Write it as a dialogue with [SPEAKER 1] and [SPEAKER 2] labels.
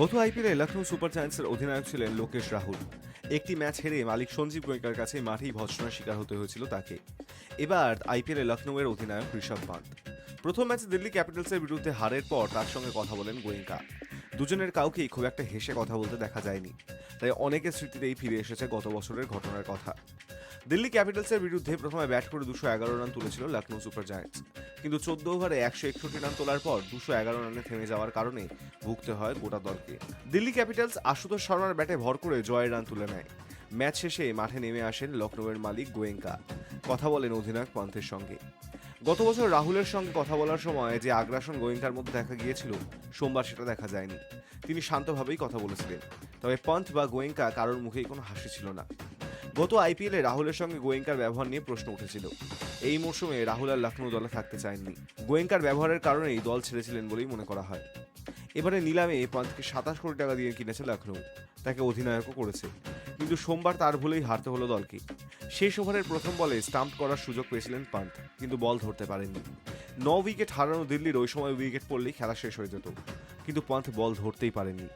[SPEAKER 1] গত আইপিএলে লখনৌ সুপার জায়ান্টসের অধিনায়ক ছিলেন লোকেশ রাহুল। একটি ম্যাচ হেরে মালিক সঞ্জীব গোয়েঙ্কার কাছে মাঠেই ভৎসনার শিকার হতে হয়েছিল তাকে। এবার আইপিএলে লখনৌয়ের অধিনায়ক ঋষভ পান্ত। প্রথম ম্যাচে দিল্লি ক্যাপিটালসের বিরুদ্ধে হারের পর তার সঙ্গে কথা বলেন গোয়েঙ্কা। দুজনের কাউকেই খুব একটা হেসে কথা বলতে দেখা যায়নি। তাই অনেকের স্মৃতিতেই ফিরে এসেছে গত বছরের ঘটনার কথা। দিল্লি ক্যাপিটালসের বিরুদ্ধে প্রথমে ব্যাট করে দুশো এগারো রান তুলেছিল লখনৌ সুপার জায়ান্টস। কিন্তু চোদ্দ ওভারে একশো একষট্টি রান তোলার পর দুশো এগারো রানে থেমে যাওয়ার কারণে ভুগতে হয় গোটা দলকে। দিল্লি ক্যাপিটালস আশুতোষ শর্মার ব্যাটে ভর করে জয়ের রান তুলে নেয়। ম্যাচ শেষে মাঠে নেমে আসেন লখনৌয়ের মালিক গোয়েঙ্কা। কথা বলেন অধিনায়ক পন্থের সঙ্গে। গত বছর রাহুলের সঙ্গে কথা বলার সময় যে আগ্রাসন গোয়েঙ্কার মধ্যে দেখা গিয়েছিল, সোমবার সেটা দেখা যায়নি। তিনি শান্তভাবেই কথা বলেছিলেন। তবে পন্থ বা গোয়েঙ্কা কারোর মুখেই কোনো হাসি ছিল না। গত আইপিএলে রাহুলের সঙ্গে গোয়েঙ্কার ব্যবহার নিয়ে প্রশ্ন উঠেছিল। এই মরশুমে রাহুল আর লখনৌ দলে থাকতে চাননি গোয়েঙ্কার ব্যবহারের কারণেই দল ছেড়েছিলেন বলেই মনে করা হয়। এবারে নিলামে পন্থকে সাতাশ কোটি টাকা দিয়ে কিনেছে লখনৌ তাকে অধিনায়কও করেছে। কিন্তু সোমবার তার ভুলেই হারতে হলো দলকে। শেষ ওভারের প্রথম বলে স্টাম্প করার সুযোগ পেয়েছিলেন পান্ত কিন্তু বল ধরতে পারেননি। ন উইকেট হারানো দিল্লির ওই সময় উইকেট পড়লেই খেলা শেষ হয়ে যেত। কিন্তু পন্থ বল ধরতেই পারেননি।